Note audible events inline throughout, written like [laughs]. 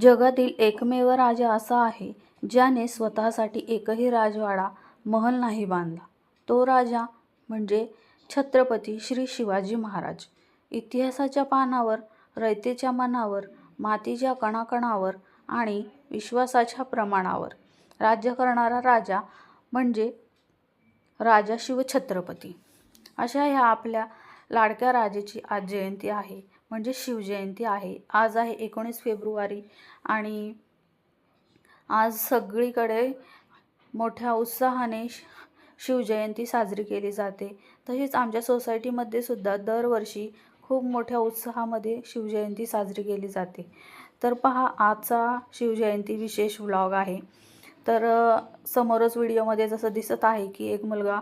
जगातील एकमेव राजा असा आहे ज्याने स्वतःसाठी एकही राजवाडा महल नाही बांधला. तो राजा म्हणजे छत्रपती श्री शिवाजी महाराज. इतिहासाच्या पानावर रयतेच्या मनावर मातीच्या कणाकणावर आणि विश्वासाच्या प्रमाणावर राज्य करणारा राजा म्हणजे राजा शिवछत्रपती अशा ह्या आपल्या लाडक्या राजेची आज जयंती आहे. म्हणजे शिवजयंती आहे. आज आहे एकोणीस फेब्रुवारी आणि आज सगळीकडे मोठ्या उत्साहाने श- शिवजयंती साजरी केली जाते. तसेच आमच्या सोसायटीमध्ये सुद्धा दरवर्षी खूप मोठ्या उत्साहामध्ये शिवजयंती साजरी केली जाते. तर पहा आजचा शिवजयंती विशेष व्लॉग आहे. तर समोरच व्हिडिओमध्ये जसं दिसत आहे की एक मुलगा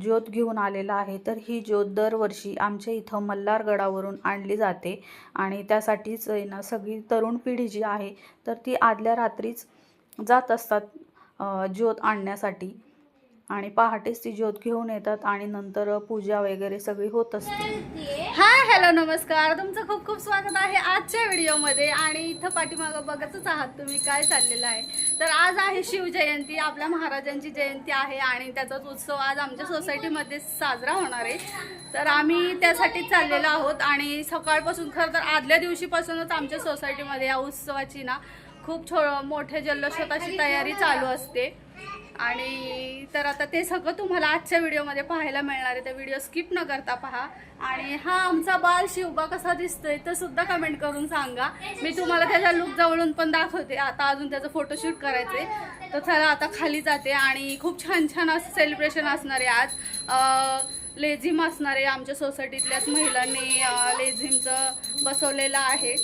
ज्योत घेऊन आलेला आहे. तर ही ज्योत दरवर्षी आमच्या इथं मल्हारगडावरून आणली जाते. आणि त्यासाठीच आहे ना सगळी तरुण पिढी जी आहे तर ती आदल्या रात्रीच जात असतात ज्योत आणण्यासाठी. आणि पहाटेच ती ज्योत घेऊन येतात आणि नंतर पूजा वगैरे सगळी होत असते. हॅलो नमस्कार. तुमचं खूप खूप स्वागत आहे आजच्या व्हिडिओमध्ये. आणि इथं पाठीमागं बघतच आहात तुम्ही काय चाललेलं आहे. तर आज आहे शिवजयंती आपल्या महाराजांची जयंती आहे आणि त्याचाच उत्सव आज आमच्या सोसायटीमध्ये साजरा होणार आहे. तर आम्ही त्यासाठी चाललेलो आहोत आणि सकाळपासून खरं तर आदल्या दिवशीपासूनच आमच्या सोसायटीमध्ये या उत्सवाची ना खूप छो मोठ्या जल्लोषात अशी तयारी चालू असते. आणि तर आता ते सगळं तुम्हाला आजच्या व्हिडिओमध्ये पाहायला मिळणार आहे. तर व्हिडिओ स्किप न करता पहा. आणि हा आमचा बाल शिवबा कसा दिसतोय तर सुद्धा कमेंट करून सांगा. मी तुम्हाला त्याचा लुक जवळून पण दाखवते. आता अजून त्याचं फोटोशूट करायचे तर चला आता खाली जाते. आणि खूप छान छान असं सेलिब्रेशन असणार आहे आज. लेझिम असणार आहे आमच्या सोसायटीतल्याच महिलांनी लेझिमचं बसवलेलं आहे.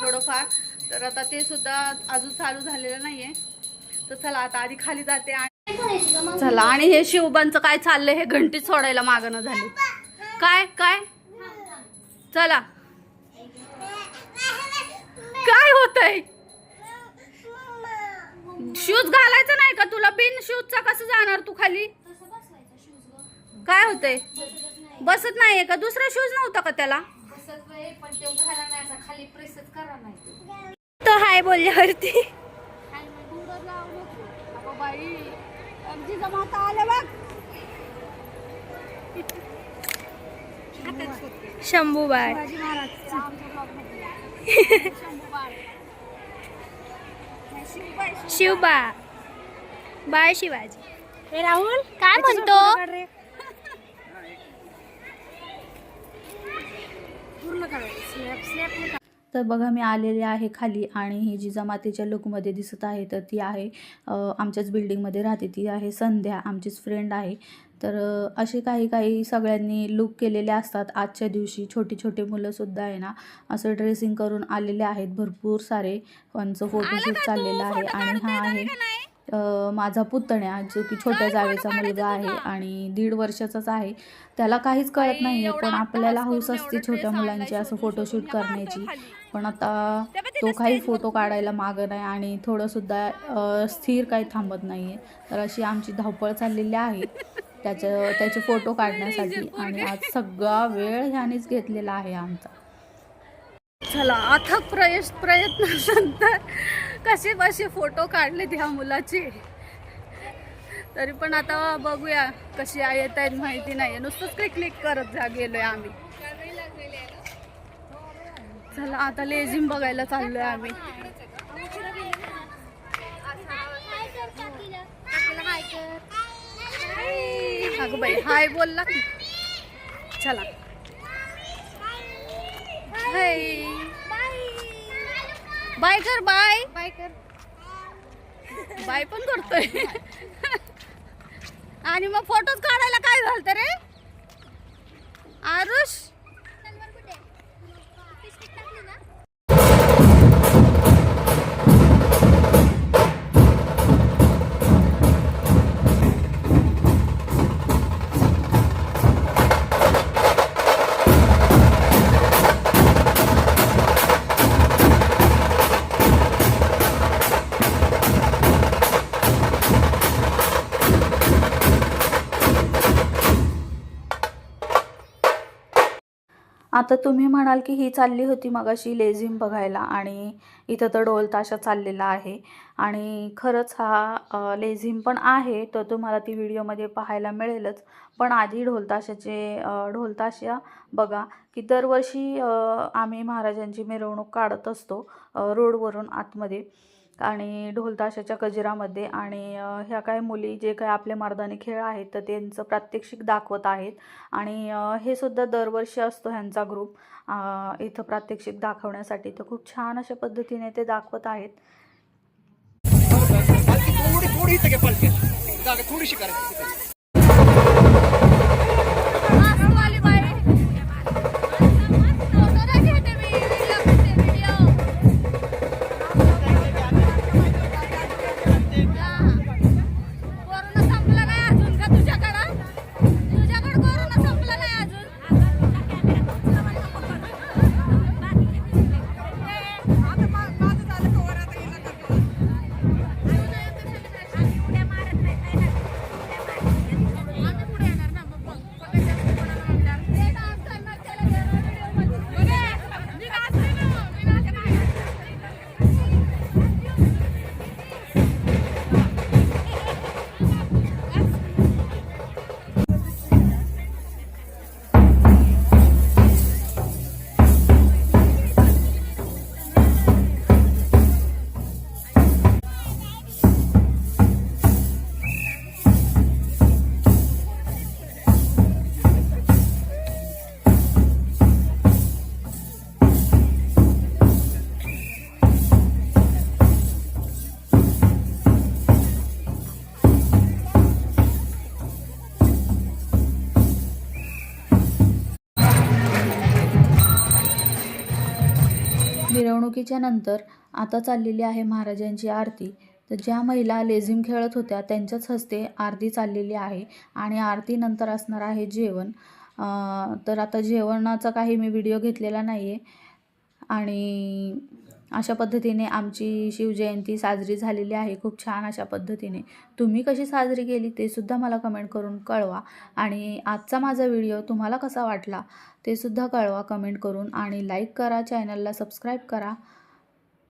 थोडंफार. तर आता ते सुद्धा अजून चालू झालेलं नाहीये. तर चला आता आधी खाली जाते आणि चला आणि हे शिवबांचं काय चाललंय? हे घंटी सोडायला मागणं झाले. काय काय? चला. काय होतंय? शूज घालायचं नाही का तुला? बिन शूजचा कसं जाणार तू खाली? काय होतंय? बसत नाहीये का? दुसरा शूज नव्हता का त्याला? तो हाय बोलल्यावरती? शंभूबाळ शिवबा. बाळ शिवाजी. हे राहुल काय म्हणतो? [laughs] तर बघा मी आलेले आहे खाली आणि ही जी जमातीच्या लुकमध्ये दिसत आहे तर ती आहे आमच्याच बिल्डिंगमध्ये राहते. ती आहे संध्या आमचीच फ्रेंड आहे. तर असे काही काही सगळ्यांनी लुक केलेले असतात. आजच्या दिवशी छोटी छोटे मुलंसुद्धा आहे ना असं ड्रेसिंग करून आलेले आहेत. भरपूर सारे त्यांचं फोटोशूट चाललेलं आहे आणि हा आहे माझा पुतण्या जो की छोट्या जावेचा मुलगा आहे आणि दीड वर्षाचाच आहे त्याला काहीच कळत नाही आहे पण आपल्याला हौस असते छोट्या मुलांची असं फोटोशूट करण्याची. पण आता तो काही फोटो काढायला मागं नाही आणि थोडंसुद्धा स्थिर काही थांबत नाही आहे तर अशी आमची धावपळ चाललेली आहे त्याचं त्याचे फोटो काढण्यासाठी आणि आज सगळा वेळ ह्यानेच घेतलेला आहे आमचा. चला अथक प्रयश प्रयत्नानंतर कसे बसे फोटो काढले ह्या मुलाचे? तरी पण आता बघूया कशी येत आहेत माहिती नाही नुसतंच काही क्लिक करत जा गेलोय आम्ही. चला आता लेझिम बघायला चाललोय आम्ही. अगं बाई हाय बोलला चला. हाय. बाय कर बाय. बाय कर. बाय पण करतोय. आणि मग फोटोज काढायला काय झालं रे? आता तुम्ही म्हणाल की ही चालली होती मगाशी लेझिम बघायला आणि इथं तर डोल ताशा चाललेला आहे. आणि खरंच हा लेझिम पण आहे तर तुम्हाला ती व्हिडिओमध्ये पाहायला मिळेलच. पण आधी ढोलताशाचे ढोलताशा बघा की दरवर्षी आम्ही महाराजांची मिरवणूक काढत असतो रोडवरून आतमध्ये. आणि ढोलताशाच्या कजिरामध्ये गजरामध्ये आणि ह्या काय मुली जे काय आपले मर्दानी खेळ आहेत तर त्यांचं प्रात्यक्षिक दाखवत आहेत. आणि हे सुद्धा दरवर्षी असतो ह्यांचा ग्रुप इथं प्रात्यक्षिक दाखवण्यासाठी. तर खूप छान अशा पद्धतीने ते दाखवत आहेत. थोडी थोडी मिरवणुकीच्या नंतर आता चाललेली आहे महाराजांची आरती. तर ज्या महिला लेझिम खेळत होत्या त्यांच्याच हस्ते आरती चाललेली आहे आणि आरतीनंतर असणार आहे जेवण. तर आता जेवणाचा काही मी व्हिडिओ घेतलेला नाही आहे आणि अशा पद्धतीने आमची शिवजयंती साजरी झालेली आहे. खूप छान अशा पद्धतीने. तुम्ही कशी साजरी केली ते सुद्धा मला कमेंट करून कळवा. आणि आजचा माझा व्हिडिओ तुम्हाला कसा वाटला ते सुद्धा कळवा कमेंट करून. आणि लाईक करा चॅनलला सबस्क्राईब करा.